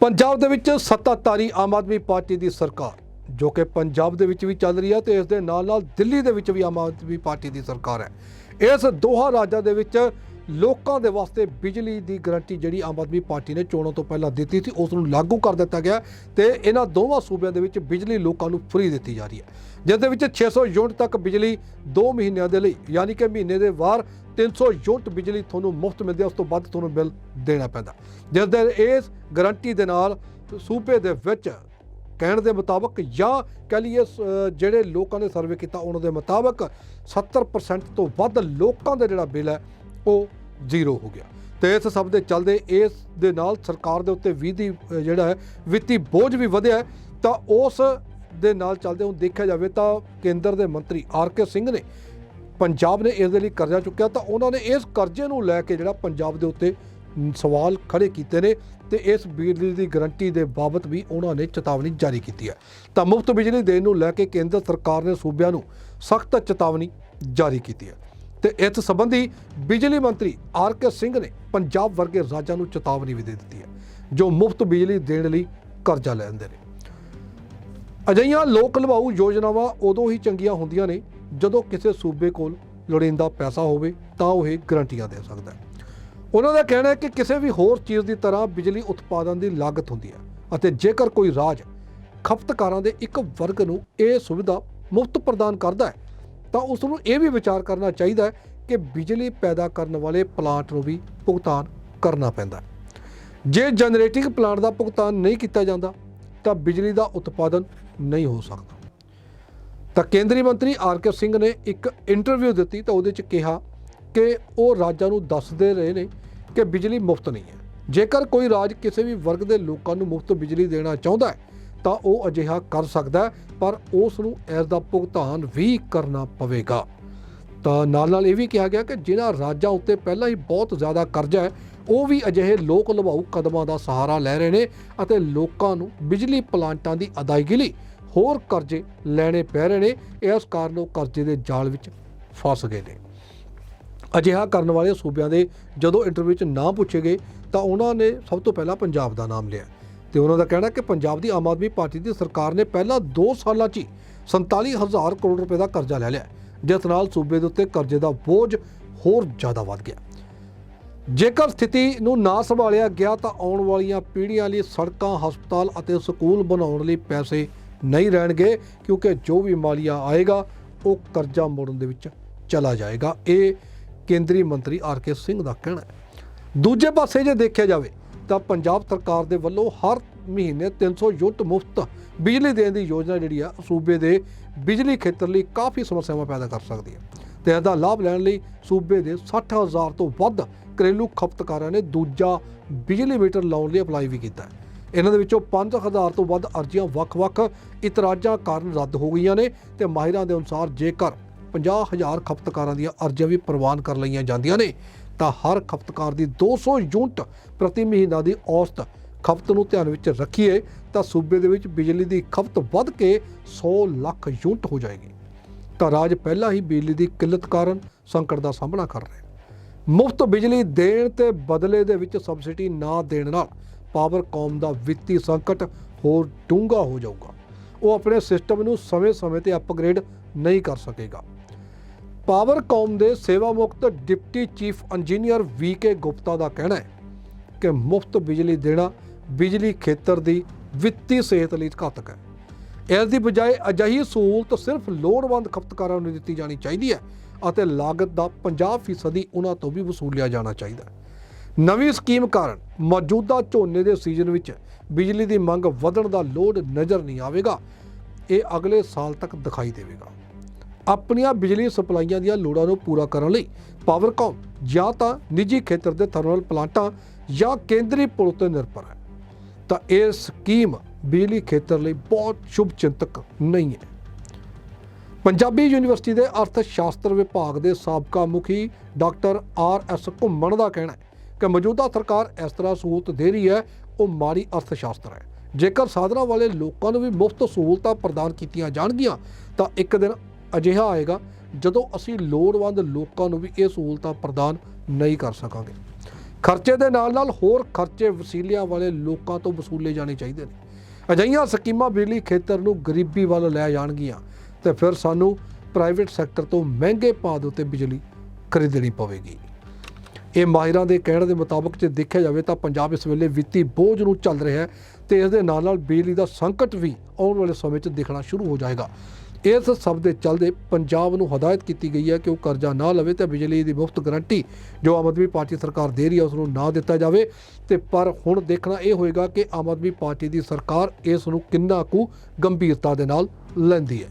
ਪੰਜਾਬ ਦੇ ਵਿੱਚ ਸੱਤਾਧਾਰੀ ਆਮ ਆਦਮੀ ਪਾਰਟੀ ਦੀ ਸਰਕਾਰ, ਜੋ ਕਿ ਪੰਜਾਬ ਦੇ ਵਿੱਚ ਵੀ ਚੱਲ ਰਹੀ ਹੈ ਤੇ ਇਸ ਦੇ ਨਾਲ ਨਾਲ ਦਿੱਲੀ ਦੇ ਵਿੱਚ ਵੀ ਆਮ ਆਦਮੀ ਪਾਰਟੀ ਦੀ ਸਰਕਾਰ ਹੈ। ਇਸ ਦੋਹਾਂ ਰਾਜਾਂ ਦੇ ਵਿੱਚ ਲੋਕਾਂ ਦੇ ਵਾਸਤੇ ਬਿਜਲੀ ਦੀ ਗਰੰਟੀ ਜਿਹੜੀ ਆਮ ਆਦਮੀ ਪਾਰਟੀ ਨੇ ਚੋਣਾਂ ਤੋਂ ਪਹਿਲਾਂ ਦਿੱਤੀ ਸੀ, ਉਸ ਨੂੰ ਲਾਗੂ ਕਰ ਦਿੱਤਾ ਗਿਆ ਤੇ ਇਹਨਾਂ ਦੋਵਾਂ ਸੂਬਿਆਂ ਦੇ ਵਿੱਚ ਬਿਜਲੀ ਲੋਕਾਂ ਨੂੰ ਫ੍ਰੀ ਦਿੱਤੀ ਜਾ ਰਹੀ ਹੈ। ਜਿਸ ਦੇ ਵਿੱਚ 600 ਯੂਨਿਟ ਤੱਕ ਬਿਜਲੀ 2 ਮਹੀਨਿਆਂ ਦੇ ਲਈ, ਯਾਨੀ ਕਿ ਮਹੀਨੇ ਦੇ ਵਾਰ 300 ਯੂਨਿਟ ਬਿਜਲੀ ਤੁਹਾਨੂੰ ਮੁਫਤ ਮਿਲਦੀ ਹੈ, ਉਸ ਤੋਂ ਵੱਧ ਤੁਹਾਨੂੰ ਬਿੱਲ ਦੇਣਾ ਪੈਂਦਾ। ਜਿਸ ਦੇ ਇਸ ਗਰੰਟੀ ਦੇ ਨਾਲ ਸੂਬੇ ਦੇ ਵਿੱਚ ਕਹਿਣ ਦੇ ਮੁਤਾਬਕ ਜਾਂ ਕਹ ਲਈਏ ਜਿਹੜੇ ਲੋਕਾਂ ਨੇ ਸਰਵੇ ਕੀਤਾ, ਉਹਨਾਂ ਦੇ ਮੁਤਾਬਕ 70% ਤੋਂ ਵੱਧ ਲੋਕਾਂ ਦਾ ਜਿਹੜਾ ਬਿੱਲ ਹੈ ਉਹ ਜ਼ੀਰੋ ਹੋ ਗਿਆ। ਤੇ ਇਸ ਸਭ ਦੇ ਚੱਲਦੇ ਇਸ ਦੇ ਨਾਲ ਸਰਕਾਰ ਦੇ ਉੱਤੇ ਵੀ ਦੀ ਜਿਹੜਾ ਹੈ, ਵਿੱਤੀ ਬੋਝ ਵੀ ਵਧਿਆ ਤਾਂ ਉਸ ਦੇ ਨਾਲ ਚੱਲਦੇ ਹੁਣ ਦੇਖਿਆ ਜਾਵੇ ਤਾਂ ਕੇਂਦਰ ਦੇ ਮੰਤਰੀ ਆਰ ਕੇ ਸਿੰਘ ਨੇ ਪੰਜਾਬ ਨੇ ਇਸ ਦੇ ਲਈ ਕਰਜ਼ਾ ਚੁੱਕਿਆ। ਤਾਂ ਉਹਨਾਂ ਨੇ ਇਸ ਕਰਜ਼ੇ ਨੂੰ ਲੈ ਕੇ ਜਿਹੜਾ ਪੰਜਾਬ ਦੇ ਉੱਤੇ ਸਵਾਲ ਖੜੇ ਕੀਤੇ ਨੇ ਤੇ ਇਸ ਬਿਜਲੀ ਦੀ ਗਰੰਟੀ ਦੇ ਬਾਬਤ ਵੀ ਉਹਨਾਂ ਨੇ ਚੇਤਾਵਨੀ ਜਾਰੀ ਕੀਤੀ ਹੈ। ਤਾਂ ਮੁਫਤ ਬਿਜਲੀ ਦੇਣ ਨੂੰ ਲੈ ਕੇ ਕੇਂਦਰ ਸਰਕਾਰ ਨੇ ਸੂਬਿਆਂ ਨੂੰ ਸਖਤ ਚੇਤਾਵਨੀ ਜਾਰੀ ਕੀਤੀ ਹੈ। ਤੇ ਇਸ ਸੰਬੰਧੀ ਬਿਜਲੀ ਮੰਤਰੀ ਆਰ ਕੇ ਸਿੰਘ ਨੇ ਪੰਜਾਬ ਵਰਗੇ ਰਾਜਾਂ ਨੂੰ ਚੇਤਾਵਨੀ ਵੀ ਦੇ ਦਿੱਤੀ ਹੈ, ਜੋ ਮੁਫਤ ਬਿਜਲੀ ਦੇਣ ਲਈ ਕਰਜ਼ਾ ਲੈਂਦੇ ਨੇ। ਅਜਿਹੀਆਂ ਲੋਕ ਲਵਾਊ ਯੋਜਨਾਵਾਂ ਉਦੋਂ ਹੀ ਚੰਗੀਆਂ ਹੁੰਦੀਆਂ ਨੇ, ਜਦੋਂ ਕਿਸੇ ਸੂਬੇ ਕੋਲ ਲੋੜੀਂਦਾ ਪੈਸਾ ਹੋਵੇ ਤਾਂ ਉਹ ਇਹ ਗਰੰਟੀਆਂ ਦੇ ਸਕਦਾ ਹੈ। ਉਹਨਾਂ ਦਾ ਕਹਿਣਾ ਹੈ ਕਿ ਕਿਸੇ ਵੀ ਹੋਰ ਚੀਜ਼ ਦੀ ਤਰ੍ਹਾਂ ਬਿਜਲੀ ਉਤਪਾਦਨ ਦੀ ਲਾਗਤ ਹੁੰਦੀ ਹੈ ਅਤੇ ਜੇਕਰ ਕੋਈ ਰਾਜ ਖਪਤਕਾਰਾਂ ਦੇ ਇੱਕ ਵਰਗ ਨੂੰ ਇਹ ਸੁਵਿਧਾ ਮੁਫਤ ਪ੍ਰਦਾਨ ਕਰਦਾ ਹੈ ਤਾਂ ਉਸ ਨੂੰ ਇਹ ਵੀ ਵਿਚਾਰ ਕਰਨਾ ਚਾਹੀਦਾ ਹੈ ਕਿ ਬਿਜਲੀ ਪੈਦਾ ਕਰਨ ਵਾਲੇ ਪਲਾਂਟ ਨੂੰ ਵੀ ਭੁਗਤਾਨ ਕਰਨਾ ਪੈਂਦਾ ਜੇ ਜਨਰੇਟਿੰਗ ਪਲਾਂਟ ਦਾ ਭੁਗਤਾਨ ਨਹੀਂ ਕੀਤਾ ਜਾਂਦਾ, ਤਾਂ ਬਿਜਲੀ ਦਾ ਉਤਪਾਦਨ ਨਹੀਂ ਹੋ ਸਕਦਾ। ਤਾਂ ਕੇਂਦਰੀ ਮੰਤਰੀ ਆਰ ਕੇ ਸਿੰਘ ਨੇ ਇੱਕ ਇੰਟਰਵਿਊ ਦਿੱਤੀ ਤਾਂ ਉਹਦੇ ਚ ਕਿਹਾ ਕਿ ਉਹ ਰਾਜਾਂ ਨੂੰ ਦੱਸਦੇ ਰਹੇ ਨੇ ਕਿ ਬਿਜਲੀ ਮੁਫਤ ਨਹੀਂ ਹੈ। ਜੇਕਰ ਕੋਈ ਰਾਜ ਕਿਸੇ ਵੀ ਵਰਗ ਦੇ ਲੋਕਾਂ ਨੂੰ ਮੁਫਤ ਬਿਜਲੀ ਦੇਣਾ ਚਾਹੁੰਦਾ ਹੈ ਤਾਂ ਉਹ ਅਜਿਹਾ ਕਰ ਸਕਦਾ ਪਰ ਉਸ ਨੂੰ ਇਸ ਦਾ ਭੁਗਤਾਨ ਵੀ ਕਰਨਾ ਪਵੇਗਾ। ਤਾਂ ਨਾਲ ਨਾਲ ਇਹ ਵੀ ਕਿਹਾ ਗਿਆ ਕਿ ਜਿਨ੍ਹਾਂ ਰਾਜਾਂ ਉੱਤੇ ਪਹਿਲਾਂ ਹੀ ਬਹੁਤ ਜ਼ਿਆਦਾ ਕਰਜ਼ਾ ਹੈ, ਉਹ ਵੀ ਅਜਿਹੇ ਲੋਕ ਲਵਾਊ ਕਦਮਾਂ ਦਾ ਸਹਾਰਾ ਲੈ ਰਹੇ ਨੇ ਅਤੇ ਲੋਕਾਂ ਨੂੰ ਬਿਜਲੀ ਪਲਾਂਟਾਂ ਦੀ ਅਦਾਇਗੀ ਲਈ ਹੋਰ ਕਰਜ਼ੇ ਲੈਣੇ ਪੈ ਰਹੇ ਨੇ। ਇਸ ਕਾਰਨ ਉਹ ਕਰਜ਼ੇ ਦੇ ਜਾਲ ਵਿੱਚ ਫਸ ਗਏ ਨੇ। ਅਜਿਹਾ ਕਰਨ ਵਾਲੇ ਸੂਬਿਆਂ ਦੇ ਜਦੋਂ ਇੰਟਰਵਿਊ 'ਚ ਨਾਂ ਪੁੱਛੇ ਗਏ ਤਾਂ ਉਹਨਾਂ ਨੇ ਸਭ ਤੋਂ ਪਹਿਲਾਂ ਪੰਜਾਬ ਦਾ ਨਾਮ ਲਿਆ। ਤੇ ਉਹਨਾਂ ਦਾ ਕਹਿਣਾ ਕਿ ਪੰਜਾਬ ਦੀ ਆਮ ਆਦਮੀ ਪਾਰਟੀ ਦੀ ਸਰਕਾਰ ਨੇ ਪਹਿਲਾਂ 2 ਸਾਲਾਂ 'ਚ ਹੀ 47000 ਕਰੋੜ ਰੁਪਏ ਦਾ ਕਰਜ਼ਾ ਲੈ ਲਿਆ ਜਿਸ ਨਾਲ ਸੂਬੇ ਦੇ ਉੱਤੇ ਕਰਜ਼ੇ ਦਾ ਬੋਝ ਹੋਰ ਜ਼ਿਆਦਾ ਵੱਧ ਗਿਆ। ਜੇਕਰ ਸਥਿਤੀ ਨੂੰ ਨਾ ਸੰਭਾਲਿਆ ਗਿਆ ਤਾਂ ਆਉਣ ਵਾਲੀਆਂ ਪੀੜ੍ਹੀਆਂ ਲਈ ਸੜਕਾਂ, ਹਸਪਤਾਲ ਅਤੇ ਸਕੂਲ ਬਣਾਉਣ ਲਈ ਪੈਸੇ ਨਹੀਂ ਰਹਿਣਗੇ, ਕਿਉਂਕਿ ਜੋ ਵੀ ਮਾਲੀਆ ਆਏਗਾ, ਉਹ ਕਰਜ਼ਾ ਮੋੜਨ ਦੇ ਵਿੱਚ ਚਲਾ ਜਾਏਗਾ। ਇਹ ਕੇਂਦਰੀ ਮੰਤਰੀ ਆਰ ਕੇ ਸਿੰਘ ਦਾ ਕਹਿਣਾ ਹੈ। ਦੂਜੇ ਪਾਸੇ ਜੇ ਦੇਖਿਆ ਜਾਵੇ ਤਾਂ ਪੰਜਾਬ ਸਰਕਾਰ ਦੇ ਵੱਲੋਂ ਹਰ ਮਹੀਨੇ 300 ਯੂਨਿਟ ਮੁਫਤ ਬਿਜਲੀ ਦੇਣ ਦੀ ਯੋਜਨਾ ਜਿਹੜੀ ਆ, ਸੂਬੇ ਦੇ ਬਿਜਲੀ ਖੇਤਰ ਲਈ ਕਾਫੀ ਸਮੱਸਿਆਵਾਂ ਪੈਦਾ ਕਰ ਸਕਦੀ ਹੈ। ਤੇ ਇਹਦਾ ਲਾਭ ਲੈਣ ਲਈ ਸੂਬੇ ਦੇ 60000 ਤੋਂ ਵੱਧ ਘਰੇਲੂ ਖਪਤਕਾਰਾਂ ਨੇ ਦੂਜਾ ਬਿਜਲੀ ਮੀਟਰ ਲਾਉਣ ਲਈ ਅਪਲਾਈ ਵੀ ਕੀਤਾ ਹੈ। ਇਹਨਾਂ ਦੇ ਵਿੱਚੋਂ 5000 ਤੋਂ ਵੱਧ ਅਰਜ਼ੀਆਂ ਵੱਖ-ਵੱਖ ਇਤਰਾਜ਼ਾਂ ਕਾਰਨ ਰੱਦ ਹੋ ਗਈਆਂ ਨੇ ਤੇ ਮਾਹਿਰਾਂ ਦੇ ਅਨੁਸਾਰ ਜੇਕਰ 50000 ਖਪਤਕਾਰਾਂ ਦੀਆਂ ਅਰਜ਼ੀਆਂ ਵੀ ਪ੍ਰਵਾਨ ਕਰ ਲਈਆਂ ਜਾਂਦੀਆਂ ਨੇ ਤਾਂ ਹਰ ਖਪਤਕਾਰ ਦੀ 200 ਯੂਨਿਟ ਪ੍ਰਤੀ ਮਹੀਨਾ ਦੀ ਔਸਤ ਖਪਤ ਨੂੰ ਧਿਆਨ ਵਿੱਚ ਰੱਖੀਏ ਤਾਂ ਸੂਬੇ ਦੇ ਵਿੱਚ ਬਿਜਲੀ ਦੀ ਖਪਤ ਵੱਧ ਕੇ 100 ਲੱਖ ਯੂਨਿਟ ਹੋ ਜਾਏਗੀ। ਤਾਂ ਰਾਜ ਪਹਿਲਾਂ ਹੀ ਬਿਜਲੀ ਦੀ ਕਿੱਲਤ ਕਾਰਨ ਸੰਕਟ ਦਾ ਸਾਹਮਣਾ ਕਰ ਰਿਹਾ ਹੈ। ਮੁਫਤ ਬਿਜਲੀ ਦੇਣ ਤੇ ਬਦਲੇ ਦੇ ਵਿੱਚ ਸਬਸਿਡੀ ਨਾ ਦੇਣ ਨਾਲ ਪਾਵਰਕਾਮ ਦਾ ਵਿੱਤੀ ਸੰਕਟ ਹੋਰ ਡੂੰਘਾ ਹੋ ਜਾਊਗਾ। ਉਹ ਆਪਣੇ ਸਿਸਟਮ ਨੂੰ ਸਮੇਂ-ਸਮੇਂ ਤੇ ਅਪਗ੍ਰੇਡ ਨਹੀਂ ਕਰ ਸਕੇਗਾ। ਪਾਵਰਕੌਮ ਦੇ ਸੇਵਾ ਮੁਕਤ deputy chief engineer V K Gupta ਦਾ ਕਹਿਣਾ ਹੈ ਕਿ ਮੁਫਤ ਬਿਜਲੀ ਦੇਣਾ ਬਿਜਲੀ ਖੇਤਰ ਦੀ ਵਿੱਤੀ ਸਿਹਤ ਲਈ ਘਾਤਕ ਹੈ। ਇਸ ਦੀ ਬਜਾਏ ਅਜਿਹੀ ਸਹੂਲਤ ਸਿਰਫ ਲੋੜਵੰਦ ਖਪਤਕਾਰਾਂ ਨੂੰ ਦਿੱਤੀ ਜਾਣੀ ਚਾਹੀਦੀ ਹੈ ਅਤੇ ਲਾਗਤ ਦਾ 50% ਉਹਨਾਂ ਤੋਂ ਵੀ ਵਸੂਲਿਆ ਜਾਣਾ ਚਾਹੀਦਾ ਹੈ। ਨਵੀਂ ਸਕੀਮ ਕਾਰਨ ਮੌਜੂਦਾ ਝੋਨੇ ਦੇ ਸੀਜ਼ਨ ਵਿੱਚ ਬਿਜਲੀ ਦੀ ਮੰਗ ਵਧਣ ਦਾ ਲੋਡ ਨਜ਼ਰ ਨਹੀਂ ਆਵੇਗਾ। ਇਹ ਅਗਲੇ ਸਾਲ ਤੱਕ ਦਿਖਾਈ ਦੇਵੇਗਾ। ਆਪਣੀਆਂ ਬਿਜਲੀ ਸਪਲਾਈਆਂ ਦੀਆਂ ਲੋੜਾਂ ਨੂੰ ਪੂਰਾ ਕਰਨ ਲਈ ਪਾਵਰਕਾਮ ਜਾਂ ਤਾਂ ਨਿੱਜੀ ਖੇਤਰ ਦੇ ਥਰਮਲ ਪਲਾਂਟਾਂ ਜਾਂ ਕੇਂਦਰੀ ਪੁਲ ਤੇ ਨਿਰਭਰ ਹੈ। ਤਾਂ ਇਹ ਸਕੀਮ ਬਿਜਲੀ ਖੇਤਰ ਲਈ ਬਹੁਤ ਸ਼ੁਭ ਚਿੰਤਕ ਨਹੀਂ ਹੈ। ਪੰਜਾਬੀ ਯੂਨੀਵਰਸਿਟੀ ਦੇ ਅਰਥ ਸ਼ਾਸਤਰ ਵਿਭਾਗ ਦੇ ਸਾਬਕਾ ਮੁਖੀ ਡਾਕਟਰ ਆਰ ਐਸ ਘੁੰਮਣ ਦਾ ਕਹਿਣਾ ਹੈ ਕਿ ਮੌਜੂਦਾ ਸਰਕਾਰ ਇਸ ਤਰ੍ਹਾਂ ਸਹੂਲਤ ਦੇ ਰਹੀ ਹੈ, ਉਹ ਮਾੜੀ ਅਰਥ ਸ਼ਾਸਤਰ ਹੈ। ਜੇਕਰ ਸਾਧਨਾਂ ਵਾਲੇ ਲੋਕਾਂ ਨੂੰ ਵੀ ਮੁਫਤ ਸਹੂਲਤਾਂ ਪ੍ਰਦਾਨ ਕੀਤੀਆਂ ਜਾਣਗੀਆਂ, ਤਾਂ ਇੱਕ ਦਿਨ ਅਜਿਹਾ ਆਏਗਾ ਜਦੋਂ ਅਸੀਂ ਲੋੜਵੰਦ ਲੋਕਾਂ ਨੂੰ ਵੀ ਇਹ ਸਹੂਲਤਾਂ ਪ੍ਰਦਾਨ ਨਹੀਂ ਕਰ ਸਕਾਂਗੇ। ਖਰਚੇ ਦੇ ਨਾਲ ਨਾਲ ਹੋਰ ਖਰਚੇ ਵਸੀਲਿਆਂ ਵਾਲੇ ਲੋਕਾਂ ਤੋਂ ਵਸੂਲੇ ਜਾਣੇ ਚਾਹੀਦੇ ਨੇ। ਅਜਿਹੀਆਂ ਸਕੀਮਾਂ ਬਿਜਲੀ ਖੇਤਰ ਨੂੰ ਗਰੀਬੀ ਵੱਲ ਲੈ ਜਾਣਗੀਆਂ ਤੇ ਫਿਰ ਸਾਨੂੰ ਪ੍ਰਾਈਵੇਟ ਸੈਕਟਰ ਤੋਂ ਮਹਿੰਗੇ ਭਾਅ ਦੇ ਉੱਤੇ ਬਿਜਲੀ ਖਰੀਦਣੀ ਪਵੇਗੀ। ਇਹ ਮਾਹਿਰਾਂ ਦੇ ਕਹਿਣ ਦੇ ਮੁਤਾਬਕ ਜੇ ਦੇਖਿਆ ਜਾਵੇ ਤਾਂ ਪੰਜਾਬ ਇਸ ਵੇਲੇ ਵਿੱਤੀ ਬੋਝ ਨੂੰ ਚੱਲ ਰਿਹਾ ਹੈ ਤੇ ਇਸ ਦੇ ਨਾਲ ਨਾਲ ਬਿਜਲੀ ਦਾ ਸੰਕਟ ਵੀ ਆਉਣ ਵਾਲੇ ਸਮੇਂ 'ਚ ਦਿਖਣਾ ਸ਼ੁਰੂ ਹੋ ਜਾਏਗਾ। ਇਸ ਸਭ ਦੇ ਚੱਲਦੇ ਪੰਜਾਬ ਨੂੰ ਹਦਾਇਤ ਕੀਤੀ ਗਈ ਹੈ ਕਿ ਉਹ ਕਰਜ਼ਾ ਨਾ ਲਵੇ ਤੇ ਬਿਜਲੀ ਦੀ ਮੁਫਤ ਗਰੰਟੀ ਜੋ ਆਮ ਆਦਮੀ ਪਾਰਟੀ ਸਰਕਾਰ ਦੇ ਰਹੀ ਹੈ ਉਸ ਨੂੰ ਨਾ ਦਿੱਤਾ ਜਾਵੇ। ਤੇ ਪਰ ਹੁਣ ਦੇਖਣਾ ਇਹ ਹੋਏਗਾ ਕਿ ਆਮ ਆਦਮੀ ਪਾਰਟੀ ਦੀ ਸਰਕਾਰ ਇਸ ਨੂੰ ਕਿੰਨਾ ਕੁ ਗੰਭੀਰਤਾ ਦੇ ਨਾਲ ਲੈਂਦੀ ਹੈ।